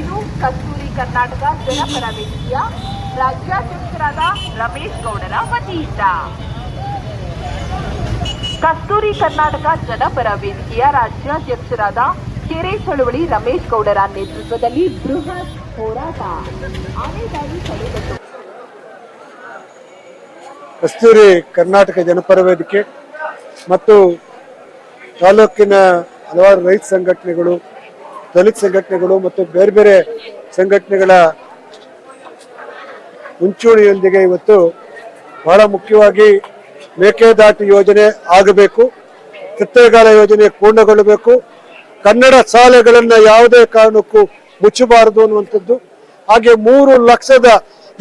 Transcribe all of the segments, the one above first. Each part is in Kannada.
ಇದು ಕಸ್ತೂರಿ ಕರ್ನಾಟಕ ಜನಪರ ವೇದಿಕೆಯ ರಾಜ್ಯಾಧ್ಯಕ್ಷರಾದ ರಮೇಶ್ ಗೌಡರ ವತಿಯಿಂದ. ಕಸ್ತೂರಿ ಕರ್ನಾಟಕ ಜನಪರ ವೇದಿಕೆಯ ರಾಜ್ಯಾಧ್ಯಕ್ಷರಾದ ಕೆರೆ ಚಳುವಳಿ ರಮೇಶ್ ಗೌಡರ ನೇತೃತ್ವದಲ್ಲಿ ಬೃಹತ್ ಹೋರಾಟ. ಆನೆದಾಳಿ ತಡೆಗಟ್ಟು ಕಸ್ತೂರಿ ಕರ್ನಾಟಕ ಜನಪರ ವೇದಿಕೆ ಮತ್ತು ತಾಲೂಕಿನ ಹಲವಾರು ರೈತ ಸಂಘಟನೆಗಳು ದಲಿತ ಸಂಘಟನೆಗಳು ಮತ್ತು ಬೇರೆ ಬೇರೆ ಸಂಘಟನೆಗಳ ಮುಂಚೂಣಿಯೊಂದಿಗೆ ಇವತ್ತು ಬಹಳ ಮುಖ್ಯವಾಗಿ ಮೇಕೆದಾಟು ಯೋಜನೆ ಆಗಬೇಕು ಚಿತ್ರಗಾಲ ಯೋಜನೆ ಪೂರ್ಣಗೊಳ್ಳಬೇಕು. ಕನ್ನಡ ಶಾಲೆಗಳನ್ನು ಯಾವುದೇ ಕಾರಣಕ್ಕೂ ಮುಚ್ಚಬಾರದು ಅನ್ನುವಂಥದ್ದು. ಹಾಗೆ ಮೂರು ಲಕ್ಷದ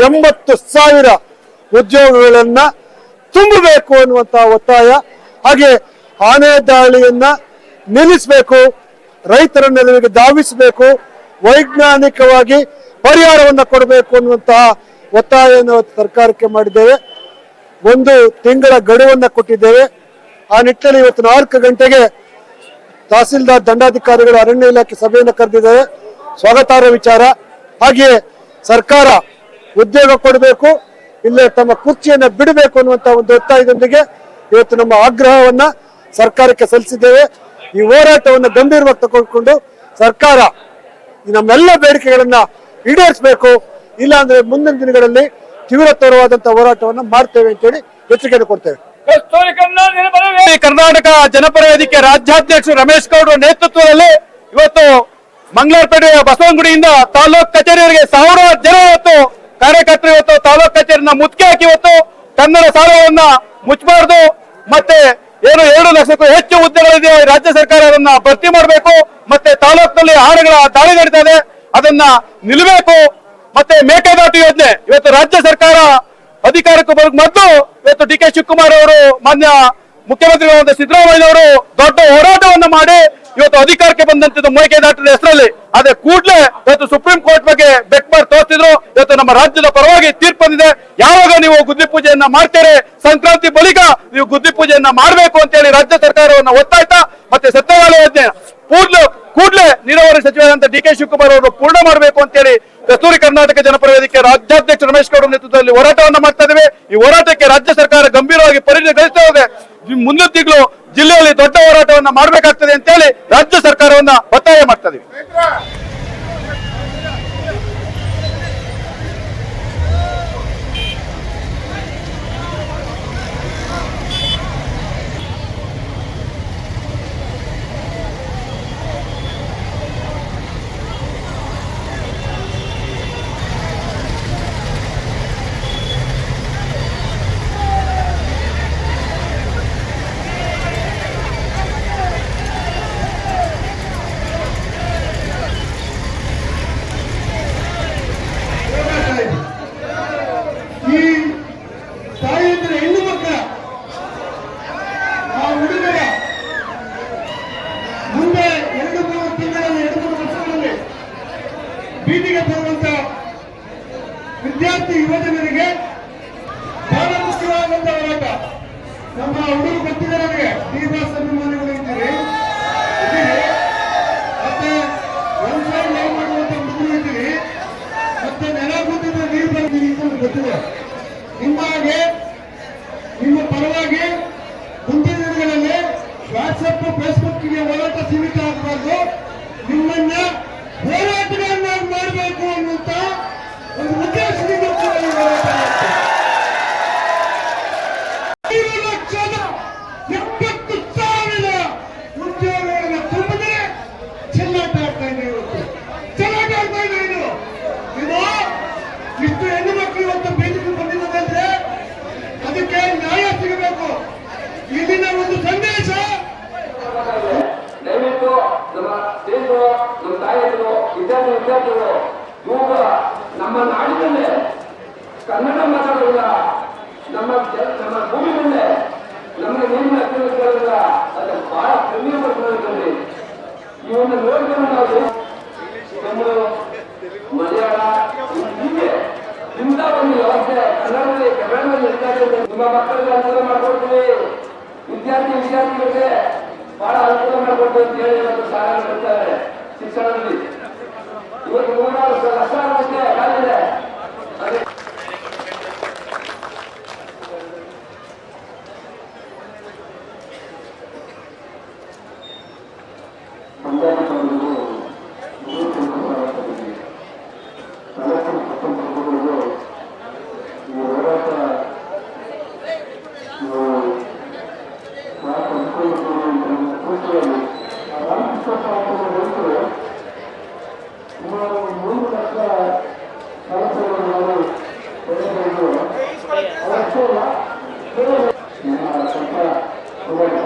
ಎಂಬತ್ತು ಸಾವಿರ ಉದ್ಯೋಗಗಳನ್ನ ತುಂಬಬೇಕು ಅನ್ನುವಂತಹ ಒತ್ತಾಯ. ಹಾಗೆ ಆನೆ ದಾಳಿಯನ್ನ ನಿಲ್ಲಿಸಬೇಕು. ರೈತರ ನೆರವಿಗೆ ಧಾವಿಸಬೇಕು, ವೈಜ್ಞಾನಿಕವಾಗಿ ಪರಿಹಾರವನ್ನು ಕೊಡಬೇಕು ಅನ್ನುವಂತಹ ಒತ್ತಾಯವನ್ನು ಸರ್ಕಾರಕ್ಕೆ ಮಾಡಿದ್ದೇವೆ. ಒಂದು ತಿಂಗಳ ಗಡುವನ್ನ ಕೊಟ್ಟಿದ್ದೇವೆ. ಆ ನಿಟ್ಟಿನಲ್ಲಿ ಇವತ್ತು ನಾಲ್ಕು ಗಂಟೆಗೆ ತಹಸೀಲ್ದಾರ್ ದಂಡಾಧಿಕಾರಿಗಳು ಅರಣ್ಯ ಇಲಾಖೆ ಸಭೆಯನ್ನು ಕರೆದಿದ್ದಾರೆ. ಸ್ವಾಗತಾರ್ಹ ವಿಚಾರ. ಹಾಗೆಯೇ ಸರ್ಕಾರ ಉದ್ಯೋಗ ಕೊಡಬೇಕು, ಇಲ್ಲೇ ತಮ್ಮ ಕುರ್ಚಿಯನ್ನು ಬಿಡಬೇಕು ಅನ್ನುವಂಥ ಒಂದು ಒತ್ತಾಯದೊಂದಿಗೆ ಇವತ್ತು ನಮ್ಮ ಆಗ್ರಹವನ್ನ ಸರ್ಕಾರಕ್ಕೆ ಸಲ್ಲಿಸಿದ್ದೇವೆ. ಈ ಹೋರಾಟವನ್ನು ಗಂಭೀರವಾಗಿ ತಗೊಂಡ್ಕೊಂಡು ಸರ್ಕಾರ ನಮ್ಮೆಲ್ಲ ಬೇಡಿಕೆಗಳನ್ನ ಈಡೇರಿಸಬೇಕು, ಇಲ್ಲಾಂದ್ರೆ ಮುಂದಿನ ದಿನಗಳಲ್ಲಿ ತೀವ್ರತರವಾದಂತಹ ಹೋರಾಟವನ್ನು ಮಾಡ್ತೇವೆ ಅಂತೇಳಿ ಎಚ್ಚರಿಕೆಯನ್ನು ಕೊಡ್ತೇವೆ. ಕರ್ನಾಟಕ ಜನಪರ ವೇದಿಕೆ ರಾಜ್ಯಾಧ್ಯಕ್ಷ ರಮೇಶ್ ಗೌಡ ನೇತೃತ್ವದಲ್ಲಿ ಇವತ್ತು ಮಂಗಳೂರುಪೇಟೆಯ ಬಸವನಗುಡಿಯಿಂದ ತಾಲೂಕ್ ಕಚೇರಿಯವರಿಗೆ ಸಾವಿರಾರು ಜನ ಇವತ್ತು ಕಾರ್ಯಕರ್ತರು ಇವತ್ತು ತಾಲೂಕ್ ಕಚೇರಿನ ಮುತ್ತಿಗೆ ಹಾಕಿ ಇವತ್ತು ಕನ್ನಡ ಸಾಲವನ್ನ ಮುಚ್ಚಬಾರ್ದು. ಮತ್ತೆ ಏನು ಎರಡು ಲಕ್ಷಕ್ಕೂ ಹೆಚ್ಚು ಹುದ್ದೆಗಳಿದೆ, ರಾಜ್ಯ ಸರ್ಕಾರ ಅದನ್ನ ಭರ್ತಿ ಮಾಡಬೇಕು, ಮತ್ತೆ ತಾಲೂಕಿನಲ್ಲಿ ಆನೆಗಳ ದಾಳಿ ನಡೀತಾ ಇದೆ, ಅದನ್ನ ನಿಲ್ಲಬೇಕು ಮತ್ತೆ ಮೇಕೆದಾಟು ಯೋಜನೆ. ಇವತ್ತು ರಾಜ್ಯ ಸರ್ಕಾರ ಅಧಿಕಾರಕ್ಕೆ ಬರೋಕ್ ಮೊದಲು ಇವತ್ತು ಡಿ ಕೆ ಶಿವಕುಮಾರ್ ಅವರು ಮಾನ್ಯ ಮುಖ್ಯಮಂತ್ರಿಗಳಾದ ಸಿದ್ದರಾಮಯ್ಯ ಅವರು ದೊಡ್ಡ ಹೋರಾಟವನ್ನು ಮಾಡಿ ಇವತ್ತು ಅಧಿಕಾರಕ್ಕೆ ಬಂದಂತದ್ದು ಮೇಕೆದಾಟದ ಹೆಸರಲ್ಲಿ. ಅದೇ ಕೂಡಲೇ ಇವತ್ತು ಸುಪ್ರೀಂ ಕೋರ್ಟ್ ಬಗ್ಗೆ ಬೆಕ್ಬಾರ್ ತೋರಿಸಿದ್ರು ಇವತ್ತು ನಮ್ಮ ರಾಜ್ಯದ ಪರವಾಗಿ ತೀರ್ಪು ಬಂದಿದೆ. ಯಾವಾಗ ನೀವು ಗುದ್ದಿ ಪೂಜೆಯನ್ನ ಮಾಡ್ತೀರಿ? ಸಂಕ್ರಾಂತಿ ಬಳಿಕ ನೀವು ಗುದ್ದಿ ಪೂಜೆಯನ್ನ ಮಾಡಬೇಕು ಅಂತ ಹೇಳಿ ರಾಜ್ಯ ಸರ್ಕಾರವನ್ನ ಒತ್ತಾಯ್ತಾ? ಮತ್ತೆ ಸತ್ಯವಾಲಯ ಕೂಡ್ಲು, ಕೂಡಲೇ ನೀರಾವರಿ ಸಚಿವರಾದಂತ ಡಿ ಕೆ ಶಿವಕುಮಾರ್ ಅವರು ಪೂರ್ಣ ಮಾಡಬೇಕು ಅಂತ ಹೇಳಿ ಕಸ್ತೂರಿ ಕರ್ನಾಟಕ ಜನಪರ ವೇದಿಕೆ ರಾಜ್ಯಾಧ್ಯಕ್ಷ ರಮೇಶ್ ಗೌಡ ನೇತೃತ್ವದಲ್ಲಿ ಹೋರಾಟವನ್ನು ಮಾಡ್ತಾ ಇದ್ದೇವೆ. ಈ ಹೋರಾಟಕ್ಕೆ ರಾಜ್ಯ ಸರ್ಕಾರ ಗಂಭೀರವಾಗಿ ಪರಿಗಣಿಸ್ತಾ ಇದೆ. ಮುಂದಿನ ತಿಂಗಳು ಜಿಲ್ಲೆಯಲ್ಲಿ ದೊಡ್ಡ ಹೋರಾಟವನ್ನು ಮಾಡಬೇಕಾಗ್ತದೆ ಅಂತ ಹೇಳಿ ರಾಜ್ಯ ಸರ್ಕಾರವನ್ನ ಒತ್ತಾಯ ಮಾಡ್ತಾ ಇದೀವಿ ಈ ತಾಯಂದ್ರ ಹೆಣ್ಣು ಮಕ್ಕಳ ಆ ಹುಡುಗರ ಮುಂದೆ ಎರಡು ಮೂರು ತಿಂಗಳಲ್ಲಿ ಎರಡು ಮೂರು ವರ್ಷಗಳಲ್ಲಿ ಬೀದಿಗೆ ಬರುವಂತ ವಿದ್ಯಾರ್ಥಿ ಯುವಜನರಿಗೆ ಬಹಳ ಮುಖ್ಯವಾದಂತ ಹೋರಾಟ. ನಮ್ಮ ಹುಡುಗರು ಗೊತ್ತಿದೆ ನನಗೆ ಶ್ರೀನಿವಾಸ ಅಭಿಮಾನಿಗಳು ಇದ್ದೀರಿ. ಮತ್ತೆ ಸೈಡ್ ಲವ್ ಮಾಡುವಂತ ಹುಡುಗರು ಇದ್ದೀರಿ. ಮತ್ತೆ ನೆಲ ಕೂತಿದ್ರೆ ನೀರು ಬರ್ತೀನಿ ಅಂತ ಗೊತ್ತಿದೆ. ನಿಮ್ಮ ಹಾಗೆ ನಿಮ್ಮ ಪರವಾಗಿ ಮುಂದಿನ ದಿನಗಳಲ್ಲಿ ವಾಟ್ಸಪ್ ಫೇಸ್ಬುಕ್ಗೆ ಹೋರಾಟ ಸೀಮಿತ ಆಗಬಾರ್ದು. ನಿಮ್ಮನ್ನ ಹೋರಾಟಗಳನ್ನಾಗಿ ಐದು ಲಕ್ಷದ ಎಪ್ಪತ್ತು ಸಾವಿರ ಉದ್ಯೋಗಗಳನ್ನು ತುಂಬಿದ್ರೆ ಚೆಲ್ಲಾಟ ಆಗ್ತಾ ಇದೆ ಇವತ್ತು. ಇದೆ ಹೆಣ್ಣು ಮಕ್ಕಳು ಇವತ್ತು ಬಂದಿದ್ದಾರೆ ಅದಕ್ಕೆ ನ್ಯಾಯ ಸಿಗಬೇಕು. ಇಲ್ಲಿನ ಒಂದು ಸಂದೇಶ. ದಯವಿಟ್ಟು ನಮ್ಮ ಸ್ನೇಹಿತರು, ನಮ್ಮ ತಾಯಿಯರು, ವಿದ್ಯಾರ್ಥಿ ವಿದ್ಯಾರ್ಥಿಗಳು ನಮ್ಮ ನಾಡಿನಲ್ಲೇ ಕನ್ನಡ ಮಾತಾಡೋದಿಲ್ಲ. ನಮ್ಮ ನಮ್ಮ ಭೂಮಿ ಮೇಲೆ ನಮಗೆ ನೀರಿನ ಅತ್ಯಂತ ಅದು ಬಹಳ ಕಮ್ಮಿ ಬರ್ತಾರೆ ಇವನ್ನ ನೋಡ್ಕೊಂಡು ನಾವು ಬೆಂಗಳೂರು ಮಲಯಾಳ ಹೀಗೆ ಇಂಥ ಒಂದು ವ್ಯವಸ್ಥೆ ಕನ್ನಡದಲ್ಲಿ ಕನ್ನಡದಲ್ಲಿ ಇದೆ. ನಿಮ್ಮ ಮಕ್ಕಳಿಗೆ ಅನುಕೂಲ ಮಾಡ್ಕೊಡ್ತೀವಿ ವಿದ್ಯಾರ್ಥಿ ವಿದ್ಯಾರ್ಥಿಗಳಿಗೆ ಬಹಳ ಅನುಕೂಲ ಮಾಡ್ಕೊಡ್ತೀವಿ ಅಂತ ಹೇಳಿ ಒಂದು ಸಹಾಯ ಮಾಡ್ತಾರೆ ಶಿಕ್ಷಣದಲ್ಲಿ ಇವತ್ತು ಮೂರ್ನಾಲ್ಕು ಲಕ್ಷ ಆಗುತ್ತೆ ಕಾಲಿದೆ ಅದೇ ಪಂಚಾಯತ್ ಅವರು ಮೂರು ತಿಳ್ಕೊಂಡು ತಾಲೂಕಿನ ಪ್ರಥಮ ಈ ಹೋರಾಟ ನಾವು ಯಾಕೆ ಅನ್ಕೊಂಡಿದ್ದೀವಿ ಅಂತ ಕೂತಲ್ಲಿ ಆ ರಾಮಕೃಷ್ಣ ಪಾತ್ರದ ರೈತರು ಸುಮಾರು ಮೂರು ಲಕ್ಷ ಕೆಲಸಗಳನ್ನು ನಾವು ಬೆಳೆದಿದ್ದು ಅವರಷ್ಟೇ ಅಲ್ಲ ನಮ್ಮ ಸ್ವಲ್ಪ ನಮ್ಮ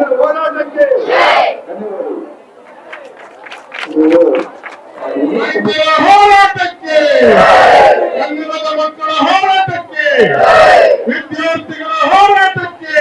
ಜನರ ಹೋರಾಟಕ್ಕೆ ಹೋರಾಟಕ್ಕೆ ಕನ್ನಡದ ಮಕ್ಕಳ ಹೋರಾಟಕ್ಕೆ ವಿದ್ಯಾರ್ಥಿಗಳ ಹೋರಾಟಕ್ಕೆ